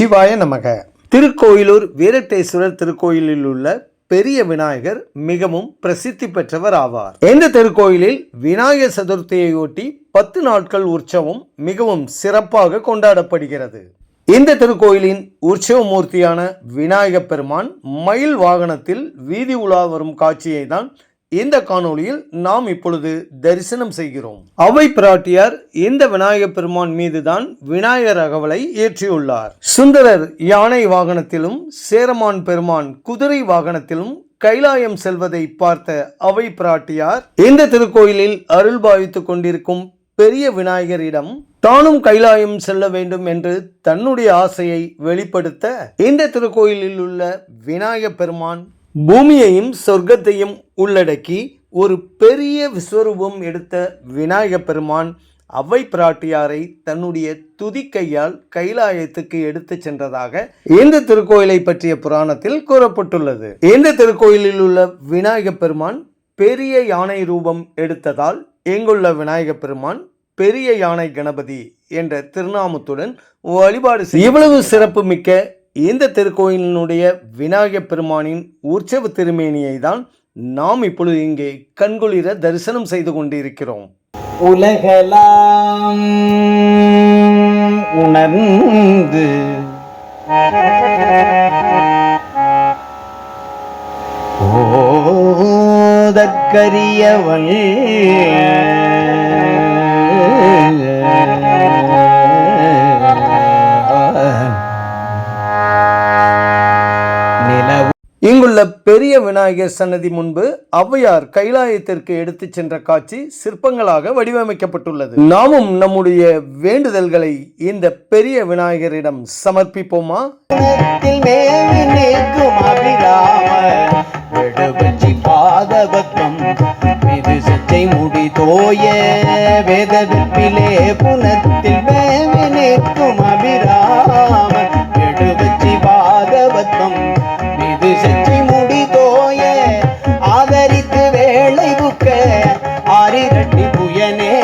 சிவாய நமக. திருக்கோயிலூர் வீரட்டேஸ்வரர் திருக்கோயிலில் உள்ள பெரிய விநாயகர் மிகவும் பிரசித்தி பெற்றவர் ஆவார். இந்த திருக்கோயிலில் விநாயகர் சதுர்த்தியையொட்டி பத்து நாட்கள் உற்சவம் மிகவும் சிறப்பாக கொண்டாடப்படுகிறது. இந்த திருக்கோயிலின் உற்சவ மூர்த்தியான விநாயகப் பெருமான் மயில் வாகனத்தில் வீதி உலா வரும் காட்சியை தான் இந்த காணொளியில் நாம் இப்பொழுது தரிசனம் செய்கிறோம். அவை பிராட்டியார் இந்த விநாயகப் பெருமான் மீதுதான் விநாயகர் அகவலை ஏற்றியுள்ளார். சுந்தரர் யானை வாகனத்திலும் சேரமான் பெருமான் குதிரை வாகனத்திலும் கைலாயம் செல்வதை பார்த்த அவை பிராட்டியார் இந்த திருக்கோயிலில் அருள் பாவித்துக் கொண்டிருக்கும் பெரிய விநாயகரிடம் தானும் கைலாயம் செல்ல வேண்டும் என்று தன்னுடைய ஆசையை வெளிப்படுத்த இந்த திருக்கோயிலில் உள்ள விநாயகப் பெருமான் பூமியையும் சொர்க்கத்தையும் உள்ளடக்கி ஒரு பெரிய விஸ்வரூபம் எடுத்த விநாயக பெருமான் அவ்வை பிராட்டியாரை தன்னுடைய துதிக்கையால் கைலாயத்துக்கு எடுத்துச் சென்றதாக இந்த திருக்கோயிலை பற்றிய புராணத்தில் கூறப்பட்டுள்ளது. இந்த திருக்கோயிலில் உள்ள விநாயக பெருமான் பெரிய யானை ரூபம் எடுத்ததால் இங்குள்ள விநாயக பெருமான் பெரிய யானை கணபதி என்ற திருநாமத்துடன் வழிபாடு செய்ய இவ்வளவு சிறப்பு மிக்க இந்த திருக்கோயிலினுடைய விநாயகப் பெருமானின் உற்சவ திருமேனியை தான் நாம் இப்பொழுது இங்கே கண்குளிர தரிசனம் செய்து கொண்டிருக்கிறோம். உலகலாம் உணர்ந்து ஓதற்கரியவள் இங்குள்ள பெரிய விநாயகர் சன்னதி முன்பு ஔவையார் கைலாயத்திற்கு எடுத்து சென்ற காட்சி சிற்பங்களாக வடிவமைக்கப்பட்டுள்ளது. நாமும் நம்முடைய வேண்டுதல்களை இந்த பெரிய விநாயகரிடம் சமர்ப்பிப்போமா? முடி தோய வேதவிப்பிலே புனத்தில் மேவி நிற்கும் அறிபுயனே